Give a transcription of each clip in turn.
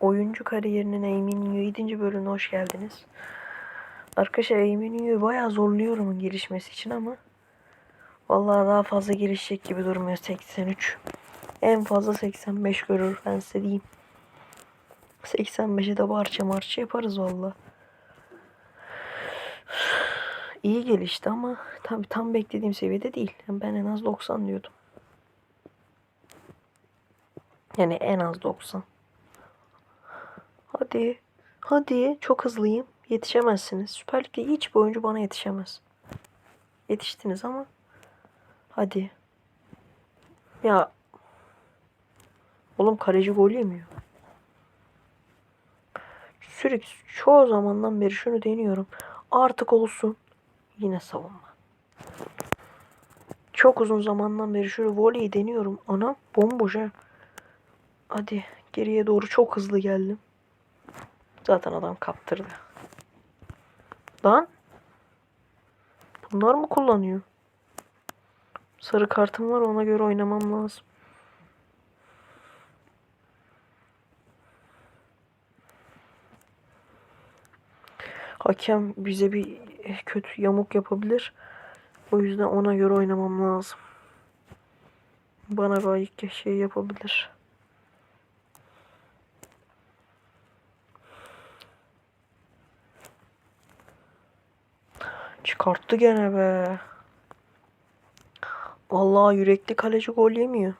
Oyuncu kariyerinin Eminönü 7. bölümüne hoş geldiniz. Arkadaşlar Eminönü'yü bayağı zorluyorum gelişmesi için ama Vallahi daha fazla gelişecek gibi durmuyor 83. En fazla 85 görür ben size diyeyim. 85'e de parça marça yaparız valla. İyi gelişti ama tabi tam beklediğim seviyede değil. Ben en az 90 diyordum. Yani en az 90. Hadi. Hadi. Çok hızlıyım. Yetişemezsiniz. Süper Lig'de hiç bir oyuncu bana yetişemez. Yetiştiniz ama. Hadi. Ya. Oğlum kaleci gol yemiyor. Sürekli çoğu zamandan beri şunu deniyorum. Artık olsun. Yine savunma. Çok uzun zamandan beri şöyle voleyi deniyorum. Ana bomboş ha. Hadi geriye doğru çok hızlı geldim. Zaten adam kaptırdı. Lan. Bunlar mı kullanıyor? Sarı kartım var ona göre oynamam lazım. Hakem bize bir kötü yamuk yapabilir. O yüzden ona göre oynamam lazım. Bana bir şey yapabilir. Çıkarttı gene be. Vallahi yürekli kaleci gol yemiyor.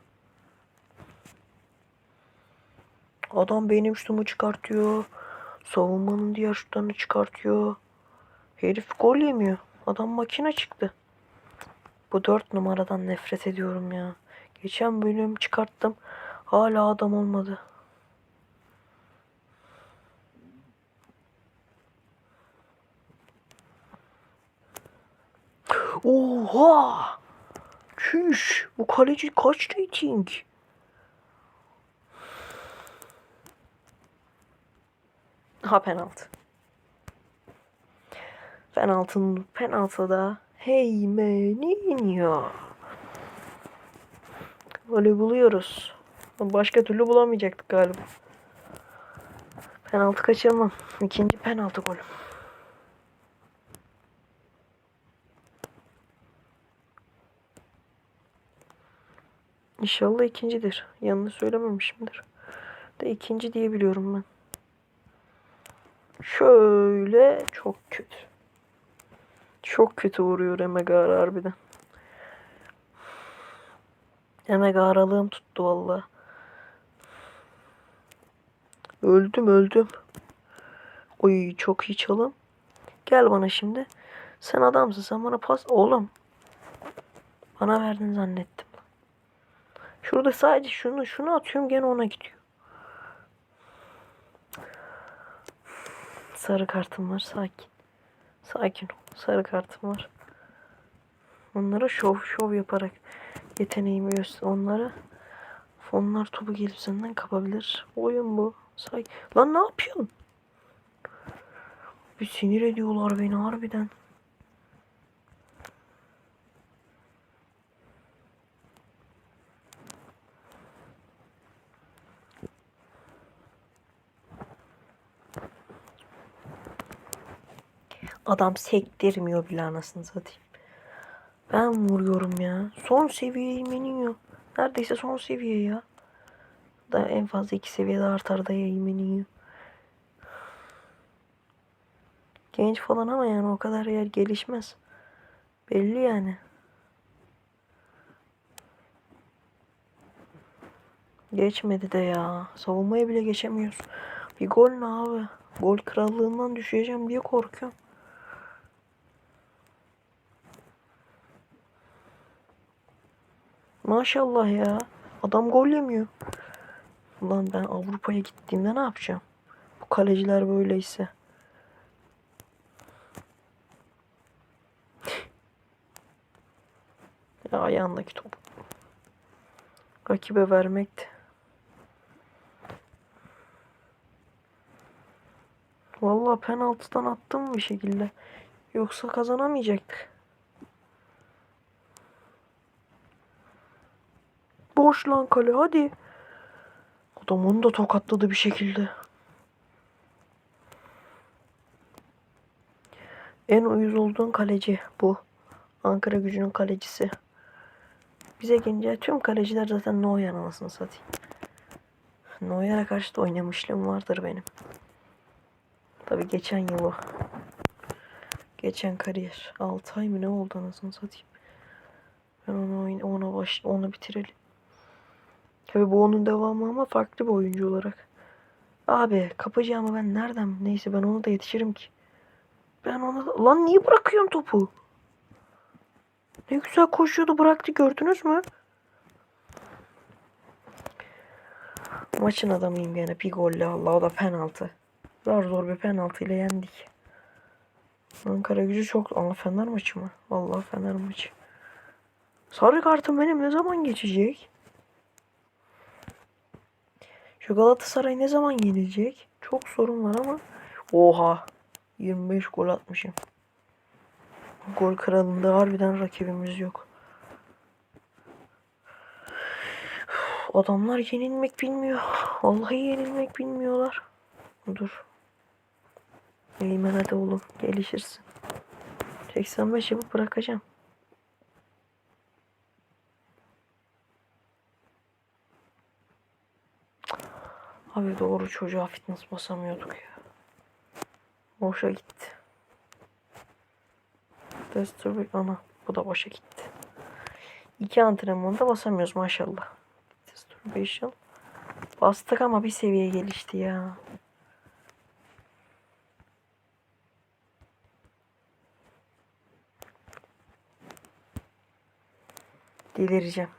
Adam benim şutumu çıkartıyor. Savunmanın diğer şutlarını çıkartıyor. Herif gol yemiyor. Adam makine çıktı. Bu dört numaradan nefret ediyorum ya. Geçen bölüm çıkarttım. Hala adam olmadı. Oha! Çüş! Bu kaleci kaç rating? Ha penaltı. Penaltının penaltıda hey Meninho. Böyle buluyoruz. Başka türlü bulamayacaktık galiba. Penaltı kaçırmam. İkinci penaltı golüm. İnşallah ikincidir. Yanlış söylememişimdir. De ikinci diye biliyorum ben. Şöyle çok kötü. Çok kötü vuruyor Emegara harbiden. Emegaralığım tuttu valla. Öldüm öldüm. Oy çok iyi çalım. Gel bana şimdi. Sen adamsın sen bana pas. Oğlum. Bana verdin zannettim. Şurada sadece şunu şunu atıyorum gene ona gidiyor. Sarı kartım var sakin. Sakin ol. Sarı kartım var. Onlara şov şov yaparak yeteneğimi göster. Onlara onlar topu gelip senden kapabilir. Oyun bu. Sakin. Lan ne yapıyorsun? Bir sinir ediyorlar beni harbiden. Adam sektirmiyor bile anasını satayım. Ben vuruyorum ya. Son seviye menüyor. Neredeyse son seviye ya. Da en fazla iki seviyede artar da yayınlanıyor. Genç falan ama yani o kadar yer gelişmez. Belli yani. Geçmedi de ya. Savunmaya bile geçemiyoruz. Bir gol ne abi? Gol krallığından düşeceğim diye korkuyorum. Maşallah ya. Adam gol yemiyor. Ulan ben Avrupa'ya gittiğimde ne yapacağım? Bu kaleciler böyleyse. Ya ayağındaki top. Rakibe vermekti. Vallahi penaltıdan attım bir şekilde. Yoksa kazanamayacaktık. Boş lan kale hadi. Adam onu da tokatladı bir şekilde. En uyuz olduğun kaleci bu. Ankara gücünün kalecisi. Bize gelince tüm kaleciler zaten Neuer anasını satayım. Neuer'e karşı da oynamışlığım vardır benim. Tabi geçen yıl o. Geçen kariyer. 6 ay mı ne oldu anasını satayım. Ben onu ona baş onu bitirelim. Tabi bu onun devamı ama farklı bir oyuncu olarak. Abi kapacağımı ben nereden? Neyse ben onu da yetişirim ki. Ben ona lan niye bırakıyorum topu? Ne güzel koşuyordu bıraktı gördünüz mü? Maçın adamıyım gene bir golle Allah o da penaltı. Zor zor bir penaltı ile yendik. Ankara gücü çok ama Fener maçı mı? Vallahi Fener maçı. Sarı kartım benim ne zaman geçecek? Şu Galatasaray ne zaman yenilecek? Çok sorun var ama. Oha. 25 gol atmışım. Gol kralında harbiden rakibimiz yok. Adamlar yenilmek bilmiyor. Vallahi yenilmek bilmiyorlar. Dur. Eymen hadi oğlum gelişirsin. 85 yapıp bırakacağım. Abi doğru çocuğa fitness basamıyorduk ya. Boşa gitti. Bir ana. Bu da boşa gitti. İki antrenmanda basamıyoruz maşallah. Masturbation. Bastık ama bir seviye gelişti ya. Delireceğim.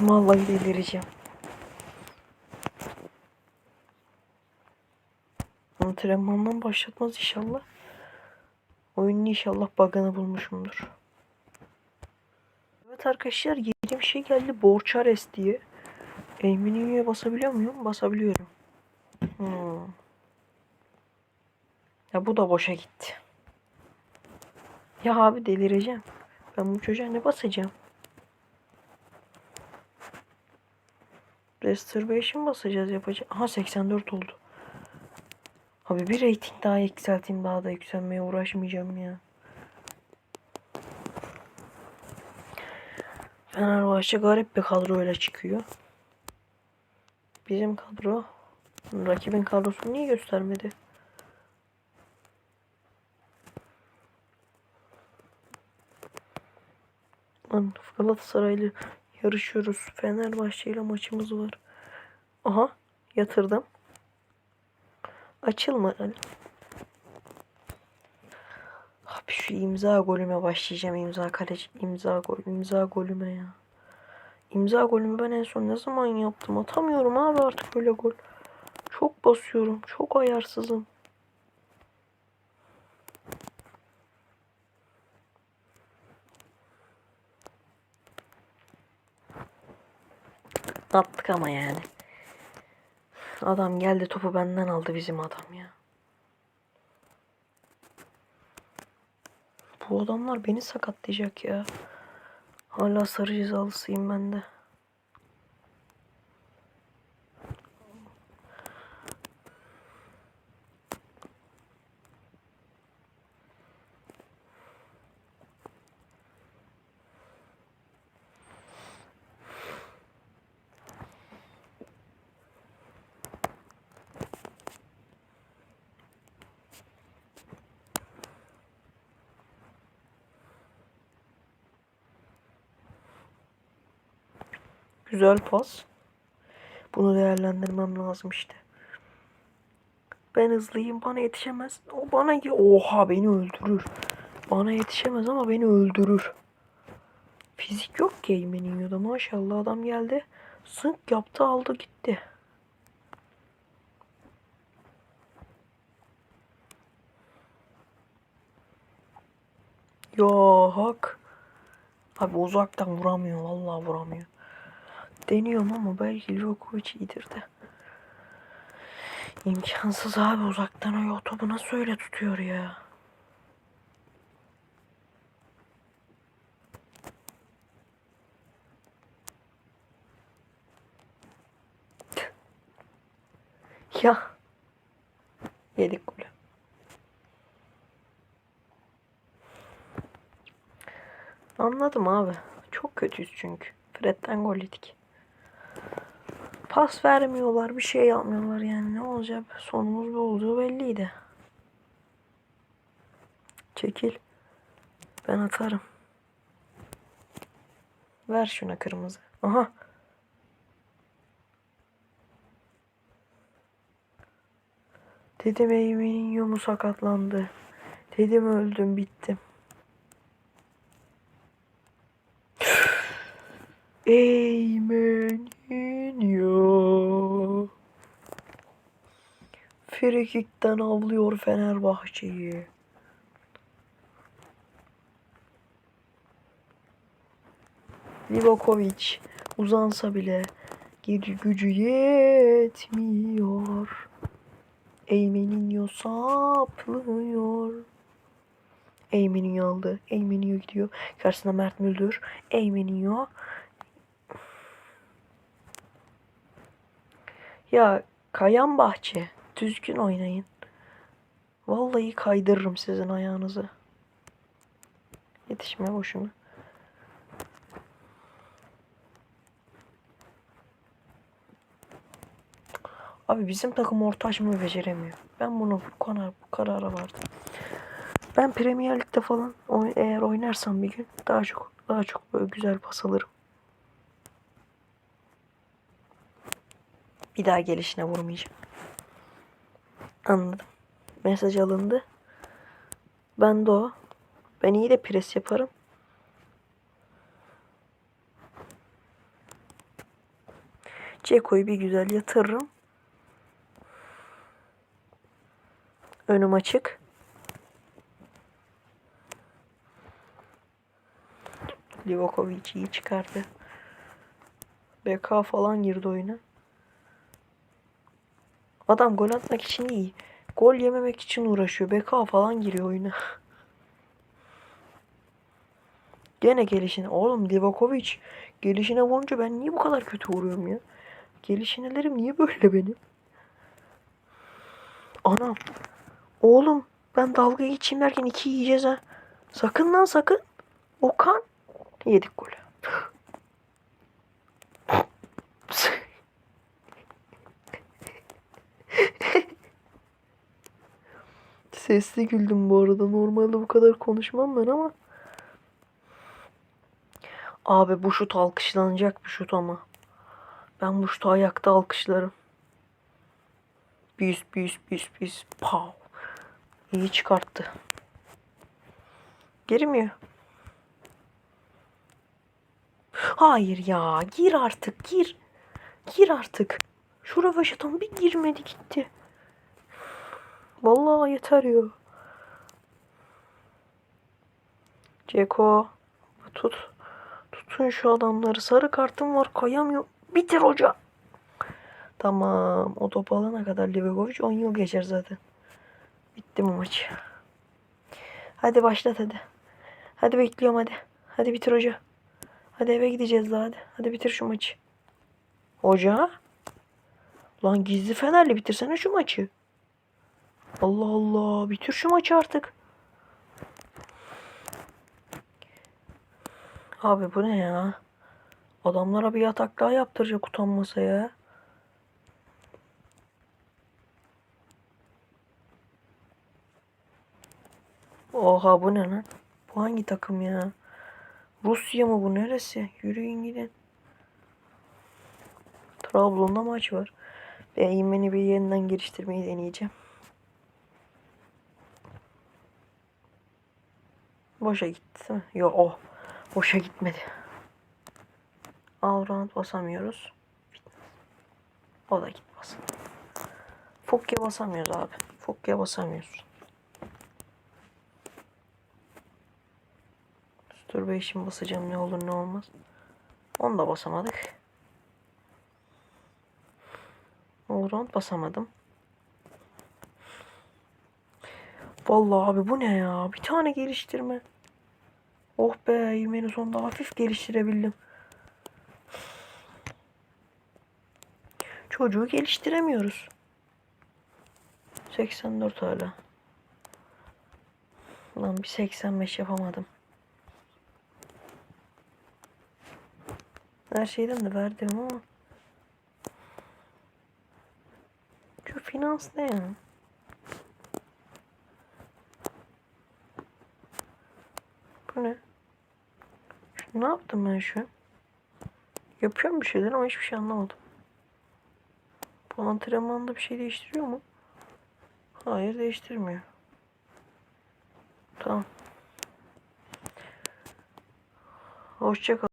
Vallahi delireceğim. Antrenmandan başlatmaz inşallah. Oyunun inşallah bug'ını bulmuşumdur. Evet arkadaşlar yeni bir şey geldi. Borçares diye. Eminönü'ye basabiliyor muyum? Basabiliyorum. Hmm. Ya bu da boşa gitti. Ya abi delireceğim. Ben bu çocuğa ne basacağım? Restoration basacağız yapacağız. Aha 84 oldu. Abi bir rating daha yükselteyim daha da yükselmeye uğraşmayacağım ya. Fenerbahçe garip bir kadroyla çıkıyor. Bizim kadro rakibin kadrosunu niye göstermedi? Lan Galatasaray'la yarışıyoruz. Fenerbahçe ile maçımız var. Aha yatırdım. Açılma. Abi şu imza golüme başlayacağım. imza kaleci, imza gol, imza golüme ya. İmza golümü ben en son ne zaman yaptım? Atamıyorum abi artık böyle gol. Çok basıyorum. Çok ayarsızım. Attık ama yani. Adam geldi topu benden aldı bizim adam ya. Bu adamlar beni sakatlayacak ya. Hala sarı cezalısıyım ben de. Güzel pas. Bunu değerlendirmem lazım işte. Ben hızlıyım bana yetişemez. O bana oha beni öldürür. Bana yetişemez ama beni öldürür. Fizik yok ki Eymen'in da maşallah adam geldi. Sınk yaptı aldı gitti. Ya hak. Abi uzaktan vuramıyor vallahi vuramıyor. Deniyorum ama belki Livakovic iyidir de. İmkansız abi uzaktan o topu nasıl öyle tutuyor ya. Ya. Yedik golü. Anladım abi. Çok kötüyüz çünkü. Fred'den gol yedik. Pas vermiyorlar, bir şey yapmıyorlar yani. Ne olacak? Sonumuz bu olduğu belliydi. Çekil. Ben atarım. Ver şuna kırmızı. Aha. Dedim Eymen'in yomu sakatlandı. Dedim öldüm bittim. Eymen'in yo. Frikik'ten avlıyor Fenerbahçe'yi. Livakovic uzansa bile gücü yetmiyor. Eymeninho saplıyor. Eymeninho aldı. Eymeninho gidiyor. Karşısına Mert Müldür. Eymeninho. Ya Kayan Bahçe. Düzgün oynayın. Vallahi kaydırırım sizin ayağınızı. Yetişme boşuna. Abi bizim takım orta açmayı beceremiyor. Ben bunu bu karar, bu karara vardım. Ben Premier Lig'de falan eğer oynarsam bir gün daha çok daha çok böyle güzel pas alırım. Bir daha gelişine vurmayacağım. Anladım. Mesaj alındı. Ben de o. Ben iyi de pres yaparım. Ceko'yu bir güzel yatırırım. Önüm açık. Livakovic iyi çıkardı. BK falan girdi oyuna. Adam gol atmak için iyi. Gol yememek için uğraşıyor. BK falan giriyor oyuna. Gene gelişine. Oğlum Livakovic gelişine vurunca ben niye bu kadar kötü vuruyorum ya? Gelişinelerim niye böyle benim? Anam. Oğlum ben dalga geçeyim derken iki yiyeceğiz ha. Sakın lan sakın. Okan. Yedik golü. Sesli güldüm bu arada. Normalde bu kadar konuşmam ben ama. Abi bu şut alkışlanacak bir şut ama. Ben bu şutu ayakta alkışlarım. Büyüs büyüs büyüs büyüs. Pow. İyi çıkarttı. Girmiyor. Hayır ya. Gir artık gir. Gir artık. Şu rövaşatan bir girmedi gitti. Vallahi yeter ya. Ceko. Tut. Tutun şu adamları. Sarı kartım var. Kayamıyor. Bitir hoca. Tamam. O topu alana kadar Livakovic 10 yıl geçer zaten. Bitti bu maç. Hadi başlat hadi. Hadi bekliyorum hadi. Hadi bitir hoca. Hadi eve gideceğiz daha hadi. Hadi bitir şu maçı. Hoca? Lan gizli fenerle bitirsene şu maçı. Allah Allah. Bitir şu maçı artık. Abi bu ne ya? Adamlara bir yatak daha yaptıracak utanmasa ya. Oha bu ne lan? Bu hangi takım ya? Rusya mı bu neresi? Yürüyün gidin. Trabzon'da maç var. Ben Eymen'i bir yeniden geliştirmeyi deneyeceğim. Boşa gitti mi? Yok o. Boşa gitmedi. Avrant basamıyoruz. O da gitmez. Fokya basamıyoruz abi. Fokya basamıyoruz. Masturbation basacağım ne olur ne olmaz. Onu da basamadık. Allround basamadım. Vallahi abi bu ne ya? Bir tane geliştirme. Oh be yemeğini sonunda hafif geliştirebildim. Çocuğu geliştiremiyoruz. 84 hala. Lan bir 85 yapamadım. Her şeyden de verdim ama. Şu finans ne ya? Bu ne? Ne yaptım ben şu? Yapıyorum bir şeyler ama hiçbir şey anlamadım. Bu antrenmanda bir şey değiştiriyor mu? Hayır değiştirmiyor. Tamam. Hoşça kal.